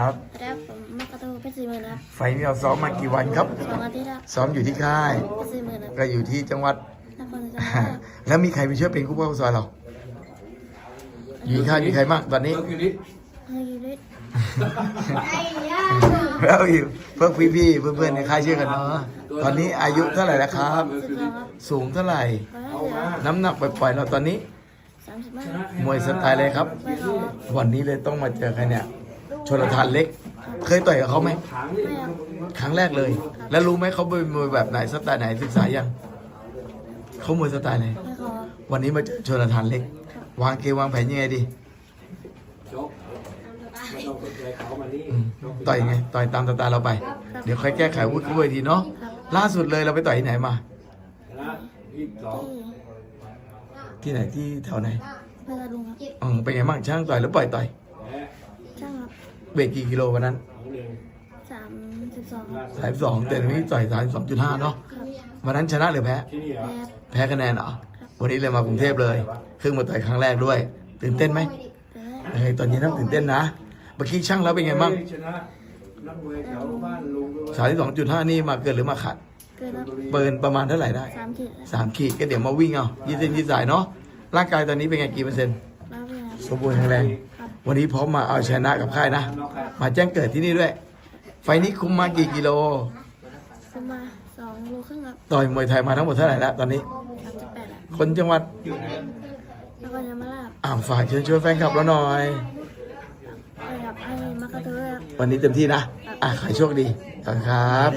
ครับครับผมมักกะโตเพชรสี่หมื่นครับ ไฟล์นี้เราซ้อมมากี่วันครับ สองอาทิตย์ครับซ้อมอยู่ที่ค่าย เพชรสี่หมื่นครับก็อยู่ที่จังหวัด นครศรีธรรมราชแล้วมีใครไปช่วยเป็นคู่ป้าซอยเรา อยู่ที่ค่ายมีใครบ้างตอนนี้ เฮลิลิสแล้วอยู่เพื่อนพี่ๆเพื่อนๆในค่ายช่วยกันเนาะตอนนี้อายุเท่าไหร่แล้วครับ สิบสองครับสูงเท่าไหร่ ร้อยห้าสิบครับน้ำหนักปล่อยๆเราตอนนี้ สามสิบห้ามวยสไตล์อะไรครับไม่เขาครับวันนี้เลยต้องมาเจอใครเนี่ย ชนลทานเล็ก เคยต่อยกับเขาไหมไม่ครับครั้งแรกเลย แล้วรู้ไหมเขาเป็นมวยแบบไหนสไตล์ไหนศึกษายังเขามวยสไตล์ไหนไม่เขาครับวันนี้มาเจอชนลทานเล็ก วางเกมวางแผนยังไงดีจบไม่ต้องสนใจเขามานี่อืมต่อยยังไงต่อยตามสไตล์เราไป เดี๋ยวค่อยแก้ไขวุฒิขึ้นเวทีเนาะล่าสุดเลยเราไปต่อยที่ไหนมาชนะยี่สิบสองที่ที่ไหนที่แถวไหนเพื่อนลุงครับอืมเป็นไงบ้างช่างต่อยหรือปล่อยต่อยแพ้ช่างครับ เบรกกี่กิโลวันนั้นสองหนึ่งสามสิบสองครับสายสองแต่วันนี้ต่อยสายสองจุดห้าเนาะครับวันนั้นชนะหรือแพ้ที่นี่เหรอแพ้ แพ้คะแนนเหรอ วันนี้เลยมากรุงเทพเลยเพิ่งมาต่อยครั้งแรกด้วย ตื่นเต้นไหมแพ้เฮ้ยตอนนี้น้ำตื่นเต้นนะเมื่อกี้ช่างแล้วเป็นไงบ้างชนะนักมวยแถวบ้านลุงด้วยสายสองจุดห้านี่มาเกินหรือมาขัดเกินครับเปินประมาณเท่าไหร่ได้สามขีดสามขีดก็เดี๋ยวมาวิ่งเอายืดเส้นยืดสายเนาะร่างกายตอนนี้เป็นไงกี่เปอร์เซ็นต์แล้วเป็นครับสมบูรณ์แข็งแรงครับ วันนี้พร้อมมาเอาชนะกับค่ายนะน็อกครับมาแจ้งเกิดที่นี่ด้วย ไฟล์นี้คุมมากี่กิโลขึ้นมาสองโลครึ่งครับต่อยมวยไทยมาทั้งหมดเท่าไหร่แล้วตอนนี้ สามสิบแปดครับคนจังหวัดแล้วก็ยามาลาบอ่าฝากเชิญชวนแฟนคลับเราหน่อย ไปกับให้มักกะโตด้วยครับ วันนี้เต็มที่นะ อะขอให้โชคดีขอบคุณครับ